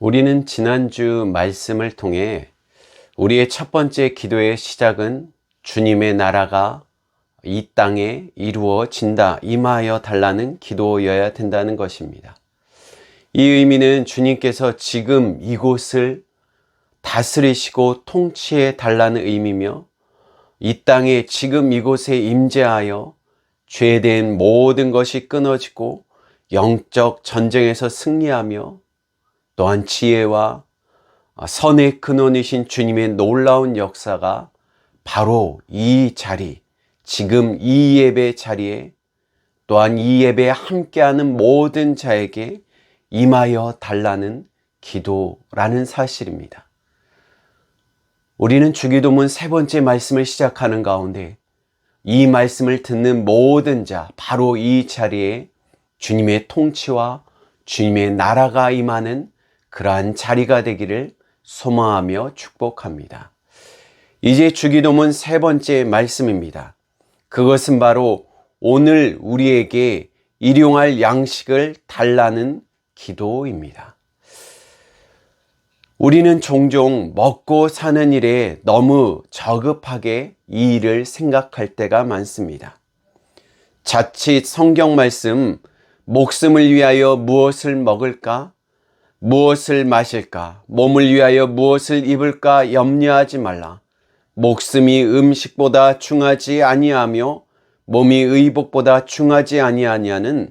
우리는 지난주 말씀을 통해 우리의 첫 번째 기도의 시작은 주님의 나라가 이 땅에 이루어진다, 임하여 달라는 기도여야 된다는 것입니다. 이 의미는 주님께서 지금 이곳을 다스리시고 통치해 달라는 의미며 이 땅에 지금 이곳에 임재하여 죄된 모든 것이 끊어지고 영적 전쟁에서 승리하며 또한 지혜와 선의 근원이신 주님의 놀라운 역사가 바로 이 자리, 지금 이 예배 자리에 또한 이 예배에 함께하는 모든 자에게 임하여 달라는 기도라는 사실입니다. 우리는 주기도문 세 번째 말씀을 시작하는 가운데 이 말씀을 듣는 모든 자, 바로 이 자리에 주님의 통치와 주님의 나라가 임하는 그러한 자리가 되기를 소망하며 축복합니다. 이제 주기도문 세 번째 말씀입니다. 그것은 바로 오늘 우리에게 일용할 양식을 달라는 기도입니다. 우리는 종종 먹고 사는 일에 너무 저급하게 이 일을 생각할 때가 많습니다. 자칫 성경 말씀, 목숨을 위하여 무엇을 먹을까? 무엇을 마실까? 몸을 위하여 무엇을 입을까? 염려하지 말라. 목숨이 음식보다 중하지 아니하며 몸이 의복보다 중하지 아니하냐는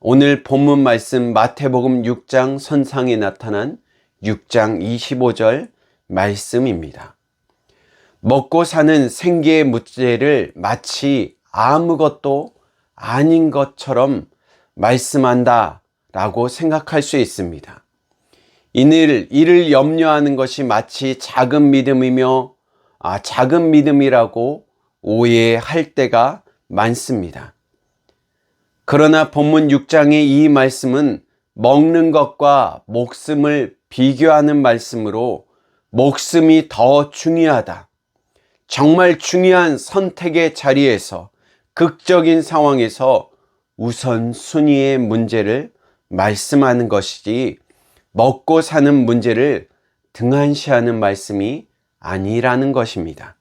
오늘 본문 말씀 마태복음 6장 선상에 나타난 6장 25절 말씀입니다. 먹고 사는 생계의 문제를 마치 아무것도 아닌 것처럼 말씀한다 라고 생각할 수 있습니다. 이늘, 이를 염려하는 것이 마치 작은 믿음이며, 아, 작은 믿음이라고 오해할 때가 많습니다. 그러나 본문 6장의 이 말씀은 먹는 것과 목숨을 비교하는 말씀으로 목숨이 더 중요하다. 정말 중요한 선택의 자리에서 극적인 상황에서 우선순위의 문제를 말씀하는 것이지 먹고 사는 문제를 등한시하는 말씀이 아니라는 것입니다.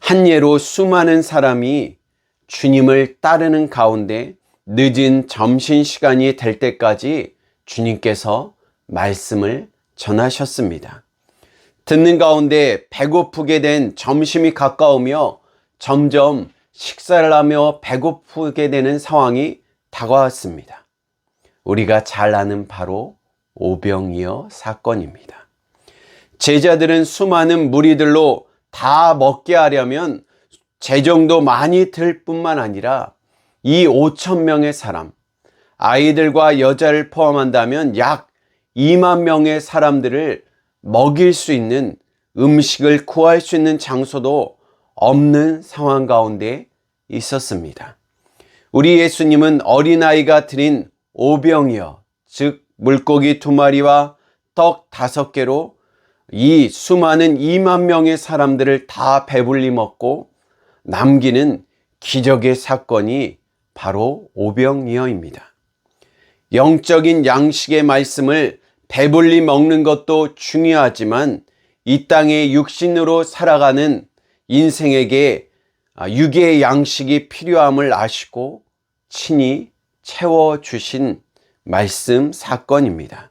한 예로 수많은 사람이 주님을 따르는 가운데 늦은 점심시간이 될 때까지 주님께서 말씀을 전하셨습니다. 듣는 가운데 배고프게 된 점심이 가까우며 점점 식사를 하며 배고프게 되는 상황이 다가왔습니다. 우리가 잘 아는 바로 오병이어 사건입니다. 제자들은 수많은 무리들로 다 먹게 하려면 재정도 많이 들 뿐만 아니라 이 5천 명의 사람, 아이들과 여자를 포함한다면 약 2만 명의 사람들을 먹일 수 있는 음식을 구할 수 있는 장소도 없는 상황 가운데 있었습니다. 우리 예수님은 어린아이가 드린 오병이어, 즉 물고기 두 마리와 떡 다섯 개로 이 수많은 2만 명의 사람들을 다 배불리 먹고 남기는 기적의 사건이 바로 오병이어입니다. 영적인 양식의 말씀을 배불리 먹는 것도 중요하지만 이 땅에 육신으로 살아가는 인생에게 육의 양식이 필요함을 아시고 친히 채워주신 말씀 사건입니다.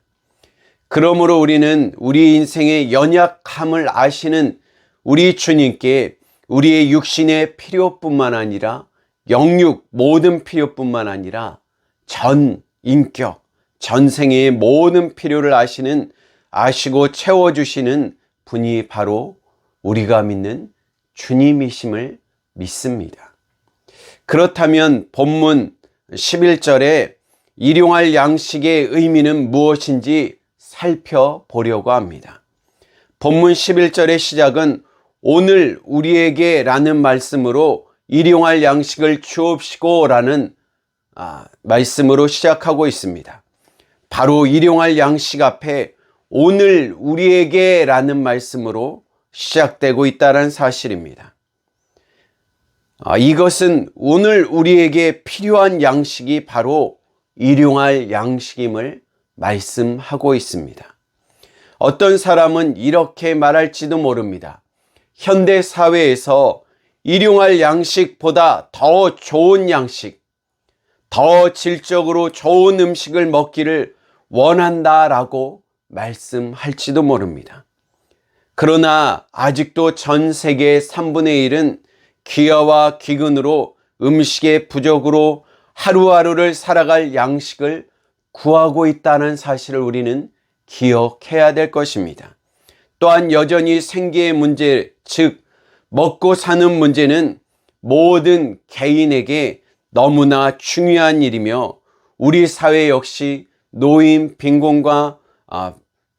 그러므로 우리는 우리 인생의 연약함을 아시는 우리 주님께 우리의 육신의 필요뿐만 아니라 영육 모든 필요뿐만 아니라 전 인격, 전생의 모든 필요를 아시는 아시고 채워주시는 분이 바로 우리가 믿는 주님이심을 믿습니다. 그렇다면 본문 11절에 일용할 양식의 의미는 무엇인지 살펴보려고 합니다. 본문 11절의 시작은 오늘 우리에게 라는 말씀으로 일용할 양식을 주옵시고 라는 아, 말씀으로 시작하고 있습니다. 바로 일용할 양식 앞에 오늘 우리에게 라는 말씀으로 시작되고 있다는 사실입니다. 아, 이것은 오늘 우리에게 필요한 양식이 바로 일용할 양식임을 말씀하고 있습니다. 어떤 사람은 이렇게 말할지도 모릅니다. 현대 사회에서 일용할 양식보다 더 좋은 양식, 더 질적으로 좋은 음식을 먹기를 원한다라고 말씀할지도 모릅니다. 그러나 아직도 전 세계의 3분의 1은 기아와 기근으로 음식의 부족으로 하루하루를 살아갈 양식을 구하고 있다는 사실을 우리는 기억해야 될 것입니다. 또한 여전히 생계의 문제, 즉, 먹고 사는 문제는 모든 개인에게 너무나 중요한 일이며 우리 사회 역시 노인, 빈곤과 아,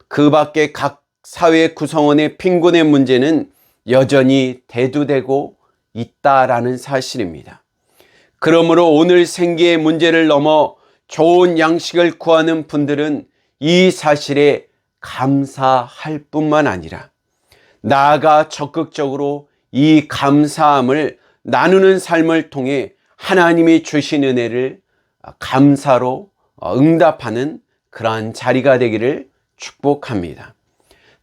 그 밖에 각 사회 구성원의 빈곤의 문제는 여전히 대두되고 있다라는 사실입니다. 그러므로 오늘 생계의 문제를 넘어 좋은 양식을 구하는 분들은 이 사실에 감사할 뿐만 아니라 나아가 적극적으로 이 감사함을 나누는 삶을 통해 하나님이 주신 은혜를 감사로 응답하는 그러한 자리가 되기를 축복합니다.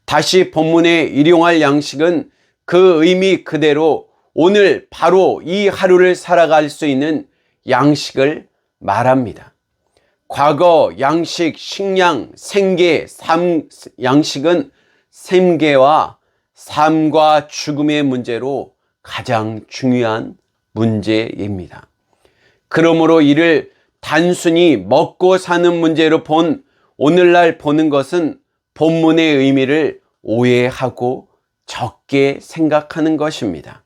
다시 본문의 일용할 양식은 그 의미 그대로 오늘 바로 이 하루를 살아갈 수 있는 양식을 말합니다. 과거 양식, 식량, 생계, 삶, 양식은 생계와 삶과 죽음의 문제로 가장 중요한 문제입니다. 그러므로 이를 단순히 먹고 사는 문제로 본 오늘날 보는 것은 본문의 의미를 오해하고 적게 생각하는 것입니다.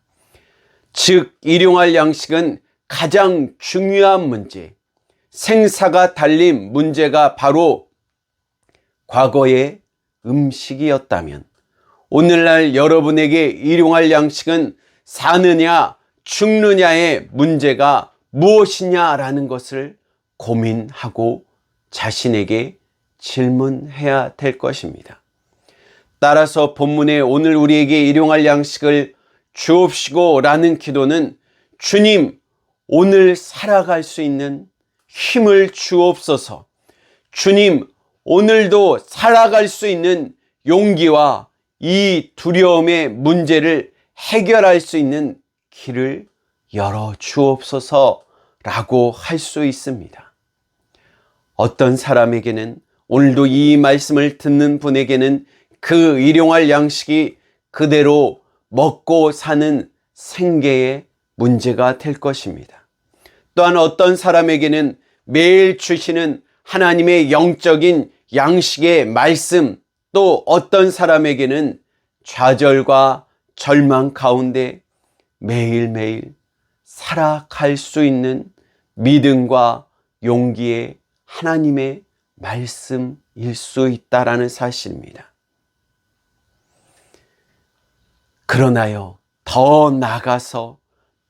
즉, 일용할 양식은 가장 중요한 문제, 생사가 달린 문제가 바로 과거의 음식이었다면 오늘날 여러분에게 일용할 양식은 사느냐 죽느냐의 문제가 무엇이냐라는 것을 고민하고 자신에게 질문해야 될 것입니다. 따라서 본문에 오늘 우리에게 일용할 양식을 주옵시고 라는 기도는 주님, 오늘 살아갈 수 있는 힘을 주옵소서. 주님, 오늘도 살아갈 수 있는 용기와 이 두려움의 문제를 해결할 수 있는 길을 열어 주옵소서 라고 할 수 있습니다. 어떤 사람에게는 오늘도 이 말씀을 듣는 분에게는 그 일용할 양식이 그대로 먹고 사는 생계의 문제가 될 것입니다. 또한 어떤 사람에게는 매일 주시는 하나님의 영적인 양식의 말씀, 또 어떤 사람에게는 좌절과 절망 가운데 매일매일 살아갈 수 있는 믿음과 용기의 하나님의 말씀일 수 있다라는 사실입니다. 그러나요, 더 나가서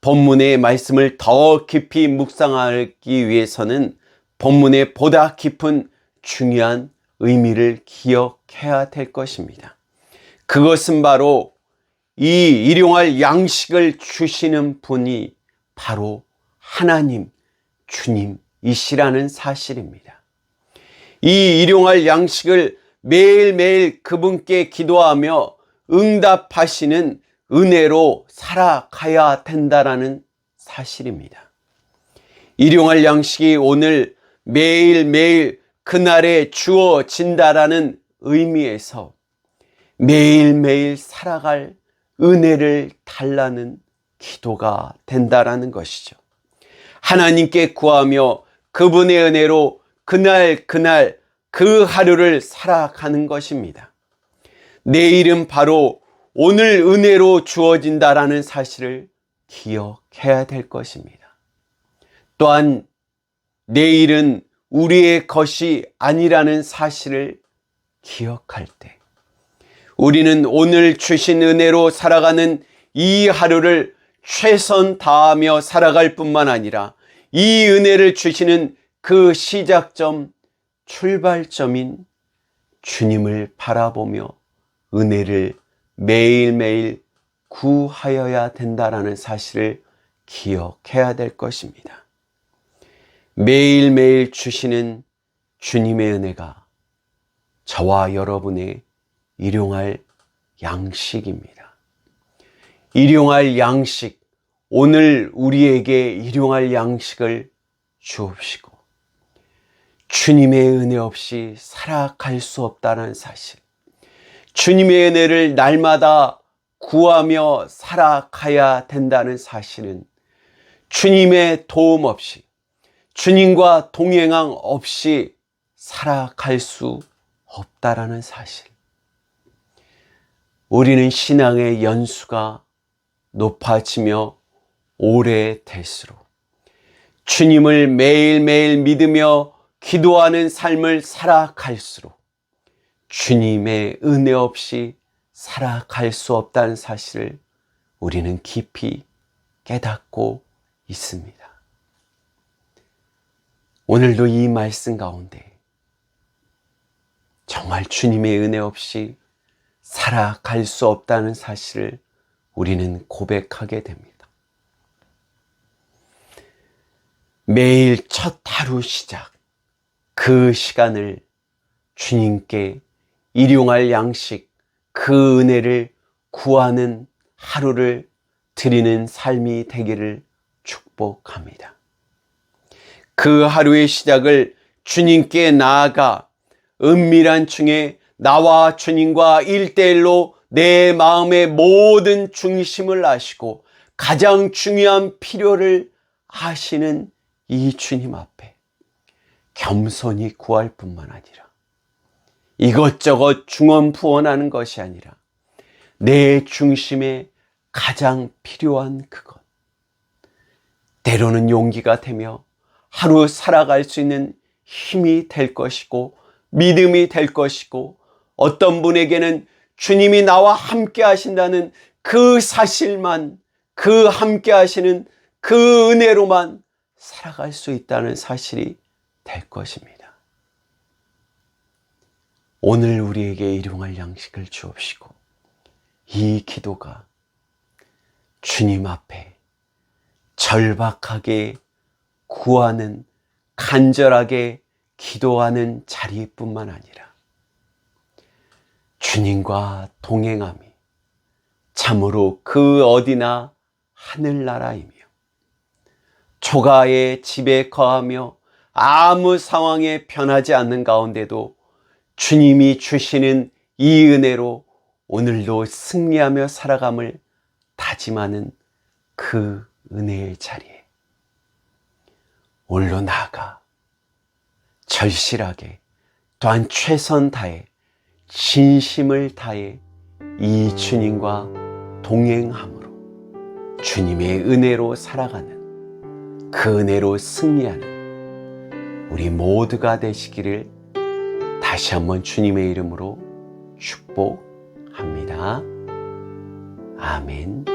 본문의 말씀을 더 깊이 묵상하기 위해서는 본문의 보다 깊은 중요한 의미를 기억해야 될 것입니다. 그것은 바로 이 일용할 양식을 주시는 분이 바로 하나님, 주님이시라는 사실입니다. 이 일용할 양식을 매일매일 그분께 기도하며 응답하시는 은혜로 살아가야 된다라는 사실입니다. 일용할 양식이 오늘 매일매일 그날에 주어진다라는 의미에서 매일매일 살아갈 은혜를 달라는 기도가 된다라는 것이죠. 하나님께 구하며 그분의 은혜로 그날 그날 그 하루를 살아가는 것입니다. 내일은 바로 오늘 은혜로 주어진다라는 사실을 기억해야 될 것입니다. 또한 내일은 우리의 것이 아니라는 사실을 기억할 때 우리는 오늘 주신 은혜로 살아가는 이 하루를 최선 다하며 살아갈 뿐만 아니라 이 은혜를 주시는 그 시작점, 출발점인 주님을 바라보며 은혜를 매일매일 구하여야 된다라는 사실을 기억해야 될 것입니다. 매일매일 주시는 주님의 은혜가 저와 여러분의 일용할 양식입니다. 일용할 양식, 오늘 우리에게 일용할 양식을 주옵시고, 주님의 은혜 없이 살아갈 수 없다는 사실, 주님의 은혜를 날마다 구하며 살아가야 된다는 사실은 주님의 도움 없이, 주님과 동행함 없이 살아갈 수 없다라는 사실. 우리는 신앙의 연수가 높아지며 오래될수록 주님을 매일매일 믿으며 기도하는 삶을 살아갈수록 주님의 은혜 없이 살아갈 수 없다는 사실을 우리는 깊이 깨닫고 있습니다. 오늘도 이 말씀 가운데 정말 주님의 은혜 없이 살아갈 수 없다는 사실을 우리는 고백하게 됩니다. 매일 첫 하루 시작, 그 시간을 주님께 일용할 양식, 그 은혜를 구하는 하루를 드리는 삶이 되기를 축복합니다. 그 하루의 시작을 주님께 나아가 은밀한 중에 나와 주님과 일대일로 내 마음의 모든 중심을 아시고 가장 중요한 필요를 아시는 이 주님 앞에 겸손히 구할 뿐만 아니라 이것저것 중언부언하는 것이 아니라 내 중심에 가장 필요한 그것. 때로는 용기가 되며 하루 살아갈 수 있는 힘이 될 것이고 믿음이 될 것이고 어떤 분에게는 주님이 나와 함께 하신다는 그 사실만 그 함께 하시는 그 은혜로만 살아갈 수 있다는 사실이 될 것입니다. 오늘 우리에게 일용할 양식을 주옵시고 이 기도가 주님 앞에 절박하게 구하는 간절하게 기도하는 자리뿐만 아니라 주님과 동행함이 참으로 그 어디나 하늘나라이며 초가의 집에 거하며 아무 상황에 변하지 않는 가운데도 주님이 주시는 이 은혜로 오늘도 승리하며 살아감을 다짐하는 그 은혜의 자리에 올로 나아가 절실하게 또한 최선 다해 진심을 다해 이 주님과 동행함으로 주님의 은혜로 살아가는 그 은혜로 승리하는 우리 모두가 되시기를 다시 한번 주님의 이름으로 축복합니다. 아멘.